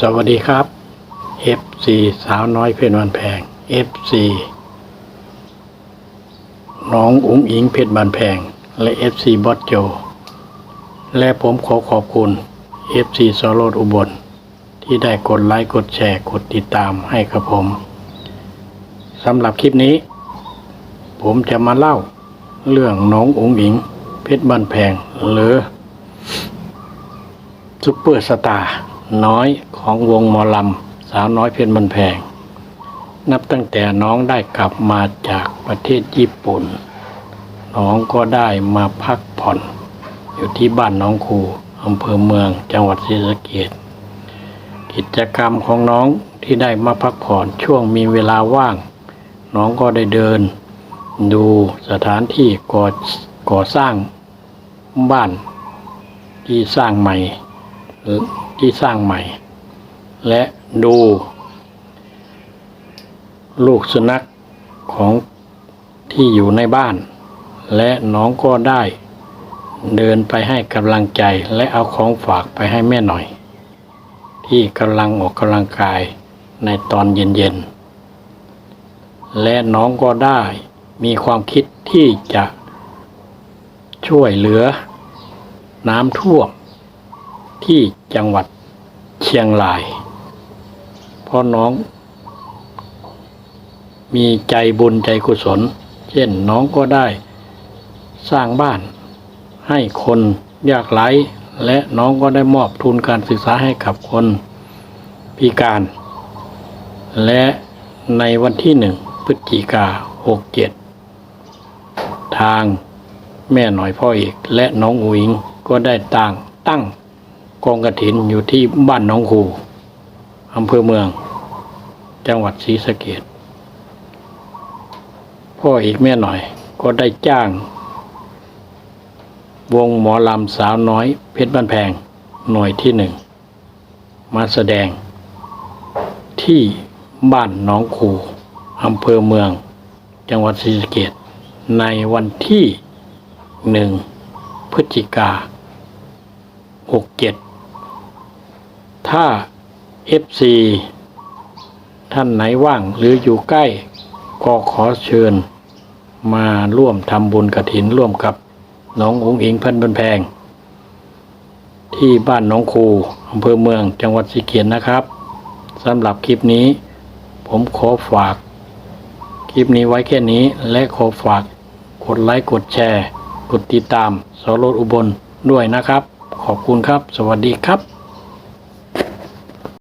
สวัสดีครับ FC สาวน้อยเพชรวันแพง FC น้องอุ๋งอิงเพชรบานแพง และ FC บอสโจ และผมขอขอบคุณ FC สโรดอุบล ที่ได้กดไลค์ กดแชร์ กดติดตามให้กับผมสำหรับคลิปนี้ ผมจะมาเล่าเรื่องน้องอุ๋งอิง เพชรบานแพง หรือซุปเปอร์สตาร์ น้อยของวงหมอลำสาวน้อยเพชรบันแพง นับตั้งแต่น้องได้กลับมาจากประเทศญี่ปุ่น น้องก็ได้มาพักผ่อน อยู่ที่บ้านน้องครูอำเภอเมืองจังหวัดศรีสะเกษกิจกรรมของน้องที่ได้มาพักผ่อนช่วงมีเวลาว่าง น้องก็ได้เดิน ดูสถานที่ก่อก่อสร้างบ้านที่สร้างใหม่ ที่สร้างใหม่ และดู ลูกสุนัขของที่อยู่ในบ้าน และน้องก็ได้ เดินไปให้กำลังใจและเอาของฝากไปให้แม่หน่อย ที่กำลังออกกำลังกายในตอนเย็นๆ และน้องก็ได้มีความคิดที่จะช่วยเหลือน้ำท่วม ที่จังหวัดเชียงราย เพราะน้อง มีใจบุญใจกุศล เช่นน้องก็ได้สร้างบ้านให้คนยากไร้และน้องก็ได้มอบทุนการศึกษาให้กับคนพิการ และในวันที่หนึ่งพฤศจิกาหกเจ็ดทางแม่หน่อยพ่อเอกและน้องอุ๋งก็ได้ต่างตั้ง กองกระถินอยู่ที่บ้านหน้องคูอำเภอเมือง จังหวัดศรีสะเกดพ่ออีกแม่หน่อย ก็ได้จ้าง วงหมอลำสาวน้อย เพชรบ้านแพงหน่วยที่หนึ่ง มาแสดง ที่บ้านหน้องคูอำเภอเมือง จังหวัดศรีสะเกดในวันที่หนึ่งพฤศจิกาหกเจ็ด ถ้า FC ท่านไหนว่างหรืออยู่ใกล้ ก็ขอเชิญ มาร่วมทำบุญกระถินร่วมกับน้ององค์อิงพันบันแพง ที่บ้านน้องครูอำเภอเมืองจังหวัดศรีเกียรตินะครับสำหรับคลิปนี้ ผมขอฝาก คลิปนี้ไว้แค่นี้และขอฝากกดไลค์กดแชร์ กดติดตามสรถอุบลด้วยนะครับ ขอบคุณครับ สวัสดีครับ